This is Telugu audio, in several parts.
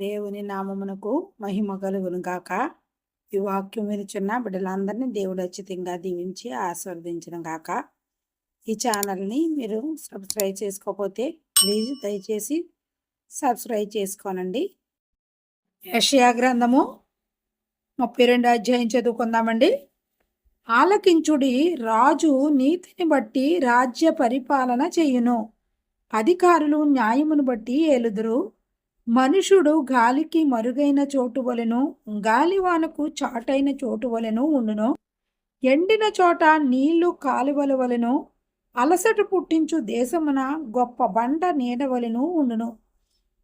దేవుని నామమునకు మహిమ కలుగును గాక. ఈ వాక్యం వినిచున్న బిడ్డలందరినీ దేవుడు అచ్చితంగా దీవించి ఆస్వాదించడం గాక. ఈ ఛానల్ని మీరు సబ్స్క్రైబ్ చేసుకోకపోతే ప్లీజ్ దయచేసి సబ్స్క్రైబ్ చేసుకోనండి. యషయా గ్రంథము ముప్పై రెండు అధ్యాయం చదువుకుందామండి. ఆలకించుడి రాజు నీతిని బట్టి రాజ్య పరిపాలన చేయును. అధికారులు న్యాయమును బట్టి ఏలుదురు. మనుషుడు గాలికి మరుగైన చోటు వలెను గాలివానకు చాటైన చోటు వలెను ఉండును ఎండిన చోట నీళ్ళు కాలువల వలెను అలసట పుట్టించు దేశమున గొప్ప బండ నీడవలెను ఉండును.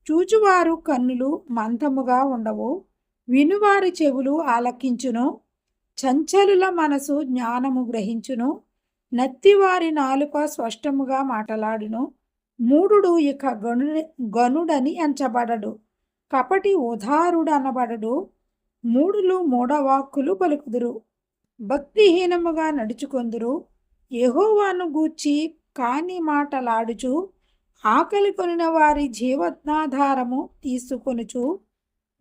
చూచువారు కన్నులు మంతముగా ఉండవు వినువారి చెవులు ఆలకించును చంచలుల మనసు జ్ఞానము గ్రహించును నత్తివారి నాలుక స్పష్టముగా మాటలాడును మూఢుడు ఇక గను గనుడని ఎంచబడడు. కపటి ఉదారుడు అనబడడు. మూడులు మూడవాక్కులు పలుకుదురు. భక్తిహీనముగా నడుచుకొందురు. యహోవాను గూర్చి కాని మాటలాడుచు ఆకలి కొనిన వారి జీవనాధారము తీసుకొనుచు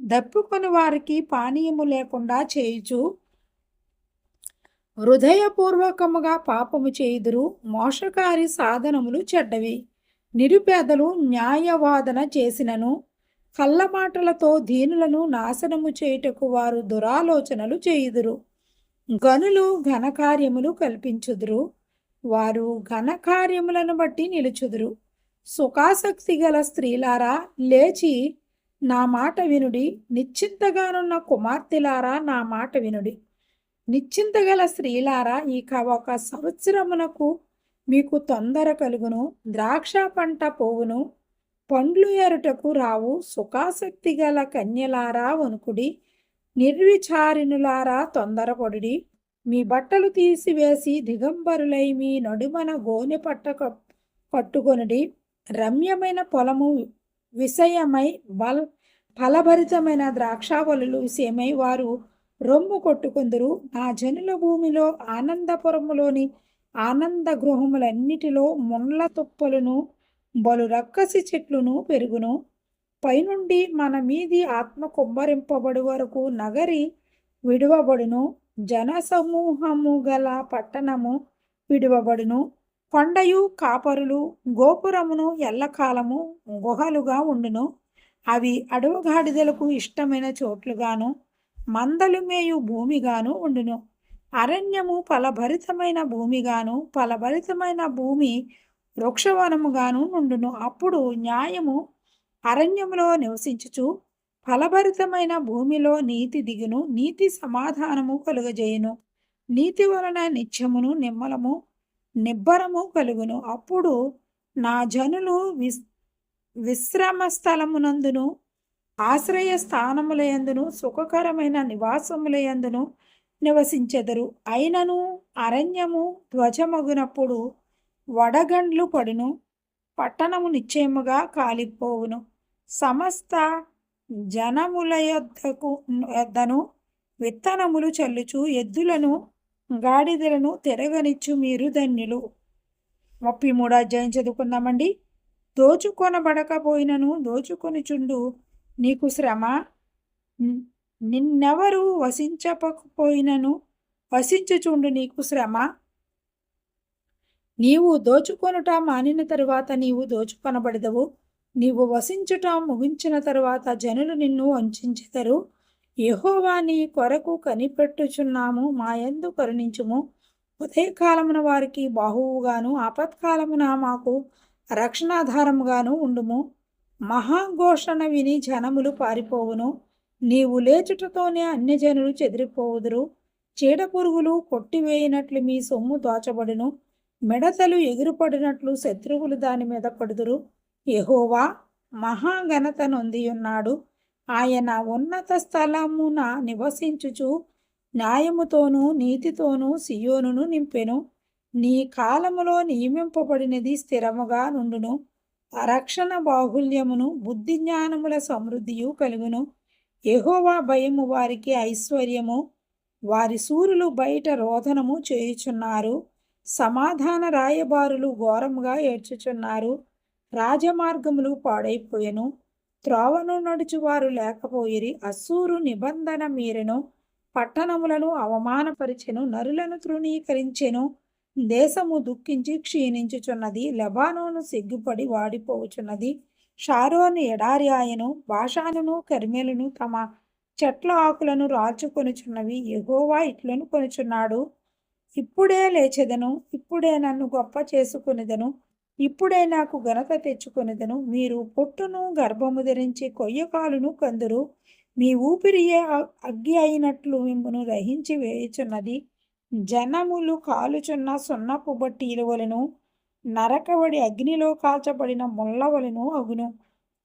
దప్పుకొని వారికి పానీయము లేకుండా చేయుచు హృదయపూర్వకముగా పాపము చేయుదురు. మోసకారి సాధనములు చెడ్డవి. నిరుపేదలు న్యాయవాదన చేసినను కళ్ళమాటలతో దీనులను నాశనము చేయుటకు వారు దురాలోచనలు చేయుదురు. గనులు ఘనకార్యములు కల్పించుదురు. వారు ఘనకార్యములను బట్టి నిలుచుదురు. సుఖాసక్తి గల స్త్రీలారా లేచి నా మాట వినుడి. నిశ్చింతగానున్న కుమార్తెలారా నా మాట వినుడి. నిశ్చింతగల స్త్రీలారా ఇక ఒక సంవత్సరమునకు మీకు తొందర కలుగును. ద్రాక్ష పంట పోవును. పండ్లు ఎరుటకు రావు. సుఖాసక్తి గల కన్యలారా వణుకుడి. నిర్విచారిణులారా తొందరపొడి మీ బట్టలు తీసివేసి దిగంబరులై మీ నడుమన గోనె పట్ట కట్టుకొనుడి రమ్యమైన పొలము విషయమై బల్ ఫలభరితమైన ద్రాక్షావలులు విషయమై వారు రొమ్ము కొట్టుకుందరు. నా జనుల భూమిలో ఆనందపురములోని ఆనంద గృహములన్నిటిలో ముండ్ల తుప్పలను బలు రక్కసి చెట్లును పెరుగును. పైనుండి మన మీది ఆత్మ కుమ్మరింపబడి వరకు నగరి విడువబడును. జనసమూహము గల పట్టణము విడువబడును. కొండయు కాపరులు గోపురమును ఎల్లకాలము గుహలుగా ఉండును. అవి అడవుగాడిదలకు ఇష్టమైన చోట్లుగాను మందలు మేయు భూమిగాను ఉండును. అరణ్యము ఫలభరితమైన భూమిగాను ఫలభరితమైన భూమి వృక్షవనముగాను నుండును. అప్పుడు న్యాయము అరణ్యములో నివసించుచు ఫలభరితమైన భూమిలో నీతి దిగును నీతి సమాధానము కలుగజేయును. నీతి వలన నిత్యమును నిమ్మలము నిబ్బరము కలుగును. అప్పుడు నా జనులు విస్ విశ్రమ స్థలమునందును ఆశ్రయ స్థానములయందును సుఖకరమైన నివాసములయందును నివసించెదరు. అయినను అరణ్యము ధ్వజమగునప్పుడు వడగండ్లు పడును పట్టణము నిశ్చయముగా కాలిపోవును. సమస్త జనముల యొద్దకు యొద్దను విత్తనములు చల్లుచు ఎద్దులను గాడిదలను తిరగనిచ్చు మీరు ధన్యులు. ముప్పై మూడు అధ్యాయం చదువుకుందామండి. దోచుకొనబడకపోయినను దోచుకొనిచుండు నీకు శ్రమ నిన్నెవరు వసించకపోయినను. వసించుచుండు నీకు శ్రమ. నీవు దోచుకొనుట మానిన తరువాత నీవు దోచుకొనబడదవు. నీవు వసించుట ముగించిన తరువాత జనులు నిన్ను వంచెదరు యహోవా నీ కొరకు కనిపెట్టుచున్నాము మాయందు కరుణించుము. ఉదయకాలమున వారికి బాహువుగాను ఆపత్కాలమున మాకు రక్షణాధారముగాను ఉండుము. మహాఘోషణ విని జనములు పారిపోవును. నీవు లేచుటతోనే అన్యజనులు చెదిరిపోవుదురు. చీడపురుగులు కొట్టివేయినట్లు మీ సొమ్ము దోచబడును. మిడతలు ఎగురుపడినట్లు శత్రువులు దాని మీద పడుదురు. యహోవా మహాఘనత నొందియున్నాడు. ఆయన ఉన్నత స్థలమున నివసించుచు న్యాయముతోనూ నీతితోనూ సియోనును నింపెను. నీ కాలములో నియమింపబడినది స్థిరముగా నుండును. రక్షణ బాహుల్యమును బుద్ధి జ్ఞానముల సమృద్ధియు కలుగును. యహోవా భయము వారికి ఐశ్వర్యము. వారి సూర్యులు బయట రోదనము చేయుచున్నారు. సమాధాన రాయబారులు ఘోరముగా ఏడ్చుచున్నారు. రాజమార్గములు పాడైపోయెను. త్రోవను నడుచువారు లేకపోయిరి అసూరు నిబంధన మీరెను. పట్టణములను అవమానపరిచెను నరులను తృణీకరించెను. దేశము దుఃఖించి క్షీణించుచున్నది లెబానోను సిగ్గుపడి వాడిపోవుచున్నది. షారోను ఎడారి ఆయను భాషానును కర్మెలను తమ చెట్ల ఆకులను రాల్చుకొనుచున్నవి ఎగోవా ఇట్లను కొనుచున్నాడు. ఇప్పుడే లేచెదను. ఇప్పుడే నన్ను గొప్ప చేసుకునిదను. ఇప్పుడే నాకు ఘనత తెచ్చుకొనిదను. మీరు పొట్టును గర్భము ధరించి కొయ్యకాలును కందురు. మీ ఊపిరియే అగ్గి అయినట్లు మిమ్మను రహించి వేయుచున్నది. జనములు కాలుచున్న సున్నపు బట్టీల ఇలువలను నరకబడి అగ్నిలో కాల్చబడిన ముళ్ళ అగును.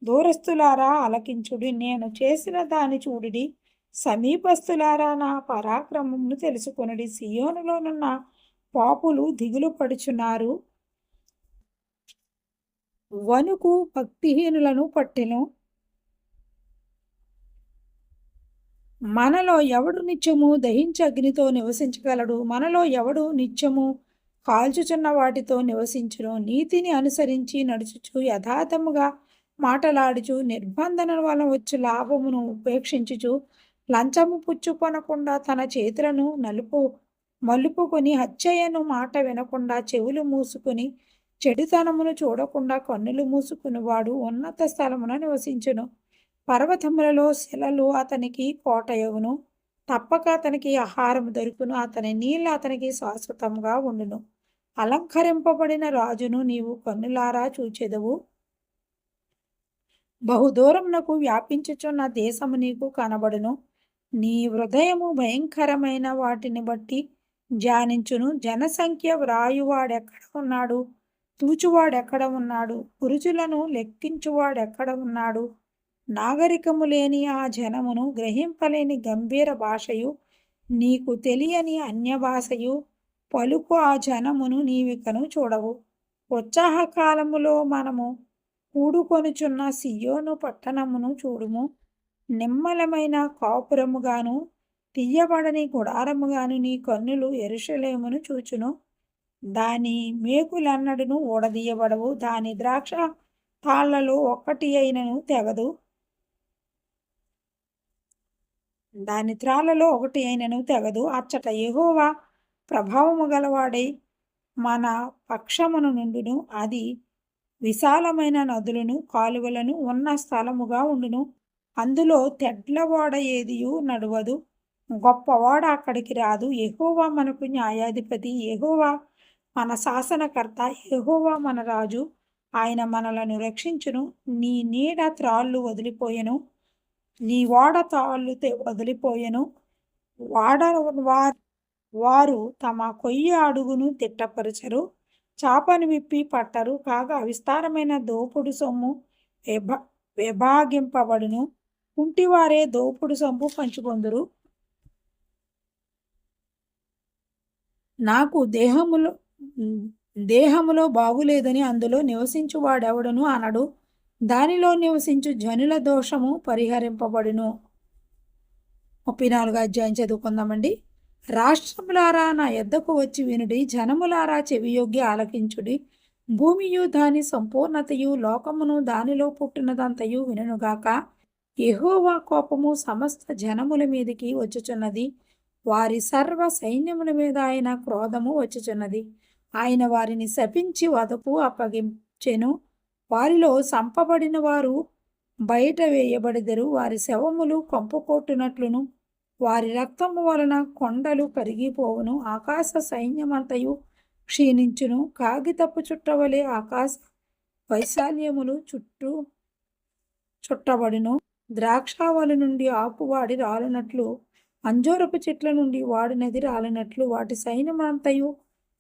దూరస్తులారా అలకించుడి నేను చేసిన దాని చూడుడి. సమీపస్తులారా నా పరాక్రమమును తెలుసుకొనుడి. సియోనులోనున్న పాపులు దిగులు పడుచున్నారు. వణుకు భక్తిహీనులను పట్టెను. మనలో ఎవడు నిత్యము దహించ అగ్నితో నివసించగలడు? మనలో ఎవడు నిత్యము కాల్చుచున్న వాటితో నివసించును. నీతిని అనుసరించి నడుచుచు యథార్థముగా మాటలాడుచు నిర్బంధన వలన వచ్చే లాభమును ఉపేక్షించుచు లంచము పుచ్చుకొనకుండా తన చేతులను నలుపు మలుపుకొని హత్యయను మాట వినకుండా చెవులు మూసుకొని చెడుతనమును చూడకుండా కన్నులు మూసుకునివాడు ఉన్నత స్థలమున నివసించును. పర్వతములలో శిలలు అతనికి కోటయగును. తప్పక అతనికి ఆహారం దొరుకును. అతని నీళ్ళు అతనికి శాశ్వతంగా ఉండును. అలంకరింపబడిన రాజును నీవు కన్నులారా చూచెదవు. బహుదూరమునకు వ్యాపించుచున్న దేశము నీకు కనబడును. నీ హృదయము భయంకరమైన వాటిని బట్టి ధ్యానించును. జనసంఖ్య వ్రాయువాడెక్కడ ఉన్నాడు? తూచువాడెక్కడ ఉన్నాడు? పురుషులను లెక్కించువాడెక్కడ ఉన్నాడు? నాగరికము లేని ఆ జనమును గ్రహింపలేని గంభీర భాషయు నీకు తెలియని అన్య భాషయు పలుకు ఆ జనమును నీవికను చూడవు. ఉత్సాహ కాలములో మనము కూడుకొనుచున్న సియోను పట్టణమును చూడుము. నిమ్మలమైన కాపురముగాను తీయబడని గుడారముగాను నీ కన్నులు ఎరుషలేమును చూచును. దాని మేకులన్నడును ఊడదీయబడవు. దాని ద్రాక్ష తాళ్ళలో ఒక్కటి అయినను తెగదు. దాని త్రాళ్ళలో ఒకటి అయినను తెగదు. అచ్చట ఎగోవా ప్రభావము గలవాడై మన పక్షమును నుండును అది విశాలమైన నదులను కాలువలను ఉన్న స్థలముగా ఉండును. అందులో తెడ్లవాడ ఏదియు నడవదు గొప్పవాడ అక్కడికి రాదు. ఎహోవా మనకు న్యాయాధిపతి ఎహోవా మన శాసనకర్త ఎహోవా మన రాజు. ఆయన మనలను రక్షించును. నీ నీడ త్రాళ్ళు వదిలిపోయెను నీ ఓడ తాళ్ళు వదిలిపోయెను. వాడ వారు వారు తమ కొయ్య అడుగును తిట్టపరచరు చాపను విప్పి పట్టరు కాగా విస్తారమైన దోపుడు సొమ్ము విభ విభాగింపబడును. కుంటివారే దోపుడు సొమ్ము పంచుకొందురు. నాకు దేహములో దేహములో బాగులేదని అందులో నివసించువాడెవడను అనడు. దానిలో నివసించు జనుల దోషము పరిహరింపబడును. ముప్పై నాలుగు అధ్యాయం చదువుకుందామండి. రాష్ట్రములారా నా ఎద్దకు వచ్చి వినుడి జనములారా చెవియొగ్గి ఆలకించుడి. భూమియు దాని సంపూర్ణతయు లోకమును దానిలో పుట్టినదంతయు వినుగాక ఎహోవా కోపము సమస్త జనముల మీదికి వచ్చుచున్నది. వారి సర్వ సైన్యముల మీద ఆయన క్రోధము వచ్చుచున్నది. ఆయన వారిని శపించి వదకు అప్పగించెను. వారిలో సంపబడిన వారు బయట వేయబడిదరు. వారి శవములు కంపుకొట్టునట్లును వారి రక్తము వలన కొండలు కరిగిపోవును ఆకాశ సైన్యమంతయు క్షీణించును. కాగితపు చుట్టవలే ఆకాశ వైశాల్యములు చుట్టూ చుట్టబడును. ద్రాక్షావళి నుండి ఆపువాడి రాలినట్లు అంజూరపు చెట్ల నుండి వాడినది రాలినట్లు వాటి సైన్యమంతయు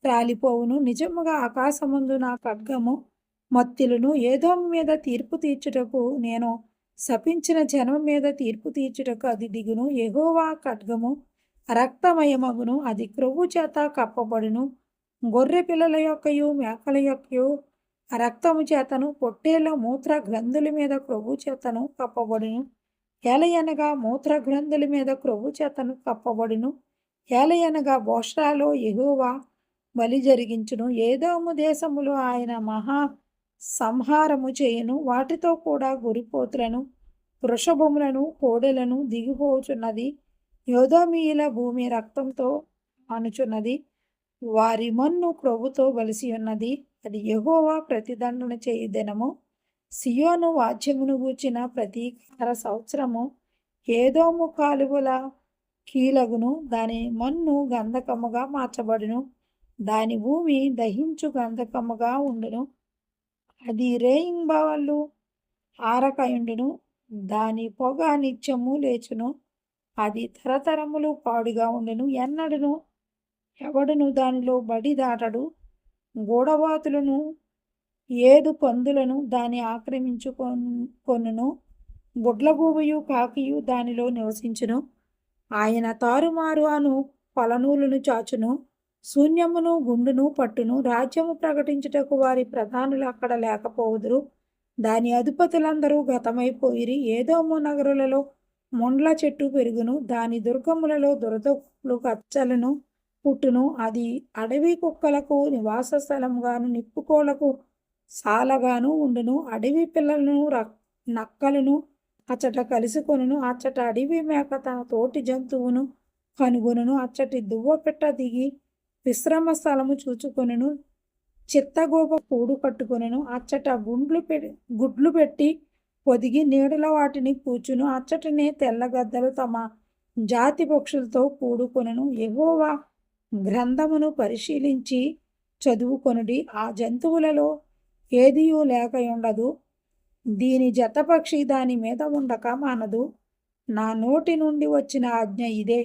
రాలిపోవును. నిజముగా ఆకాశముందు నా ఖడ్గము మత్తిలను. ఏదో మీద తీర్పు తీర్చుటకు నేను శపించిన జనం మీద తీర్పు తీర్చుటకు అది దిగును. ఎగోవా ఖడ్గము రక్తమయమగును. అది క్రొవ్వు చేత కప్పబడును. గొర్రె పిల్లల యొక్కయు మేకల యొక్కయు రక్తము చేతను. పొట్టేళ్ళ మూత్ర గ్రంథుల మీద క్రొవ్వు చేతను కప్పబడును. ఏలయనగా మూత్ర గ్రంథుల మీద క్రొవ్వు చేతను కప్పబడును. ఏలయనగా బోష్రాలో ఎగువ బలి జరిగించును. ఏదోము దేశములో ఆయన మహా సంహారము చేయను. వాటితో కూడా గురిపోతులను వృషభములను కోడెలను దిగిపోచున్నది. యోధోమీయుల భూమి రక్తంతో అనుచున్నది వారి మన్ను క్రొవ్వుతో బలిసి ఉన్నది అది ఎగోవా ప్రతిదండన చేయు దినము. సియోను వాద్యమును గూర్చిన ప్రతీకార సంవత్సరము. ఏదోము కాలువల కీలగును. దాని మన్ను గంధకముగా మార్చబడును. దాని భూమి దహించు గంధకముగా ఉండును. అది రేయింబవళ్ళు ఆరకయుండును. దాని పొగ నిత్యము లేచును. అది తరతరములు పాడుగా ఉండెను. ఎన్నడును? ఎవడును దానిలో బడి దాటడు? గూడవాతులను ఏదు పందులను దాని ఆక్రమించుకొనును గుడ్లగూబయు కాకియు దానిలో నివసించును. ఆయన తారుమారు అను పలనూలును చాచును. శూన్యమును గుండును పట్టును రాజ్యము ప్రకటించుటకు వారి ప్రధానులు అక్కడ లేకపోవుదురు. దాని అధిపతులందరూ గతమైపోయిరి. ఏదోమో నగరులలో మొండ్ల చెట్టు పెరుగును. దాని దుర్గములలో దురదలు కచ్చలను పుట్టును. అది అడవి కుక్కలకు నివాస స్థలంగాను నిప్పుకోలకు సాలగాను ఉండును. అడవి పిల్లలను నక్కలను అచ్చట కలుసుకొనును. అచ్చట అడవి మేక తన తోటి జంతువును కనుగొనును. అచ్చటి దువ్వపెట్ట దిగి విశ్రమ స్థలము చూచుకొనెను చిత్తగోప పూడు కట్టుకొనును అచ్చట గుండ్లు పె గుడ్లు పెట్టి పొదిగి నీడల వాటిని కూర్చును అచ్చటనే తెల్లగద్దలు తమ జాతి పక్షులతో కూడుకొనెను. ఎగోవా గ్రంథమును పరిశీలించి చదువుకొనుడి. ఆ జంతువులలో ఏదియూ లేక ఉండదు దీని జతపక్షి దాని మీద ఉండక మానదు. నా నోటి నుండి వచ్చిన ఆజ్ఞ ఇదే.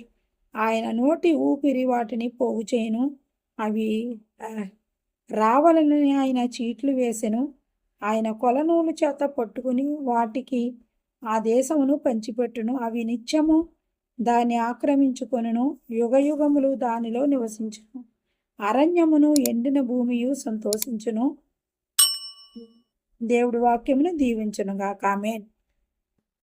ఆయన నోటి ఊపిరి వాటిని పోగు చేయను. అవి రావాలని ఆయన చీట్లు వేసెను. ఆయన కొలనూలు చేత పట్టుకుని వాటికి ఆ దేశమును పంచిపెట్టును. అవి నిత్యము దాన్ని ఆక్రమించుకొనును. యుగయుగములు దానిలో నివసించును. అరణ్యమును ఎండిన భూమియు సంతోషించును. దేవుడి వాక్యమును దీవించునుగా కామెన్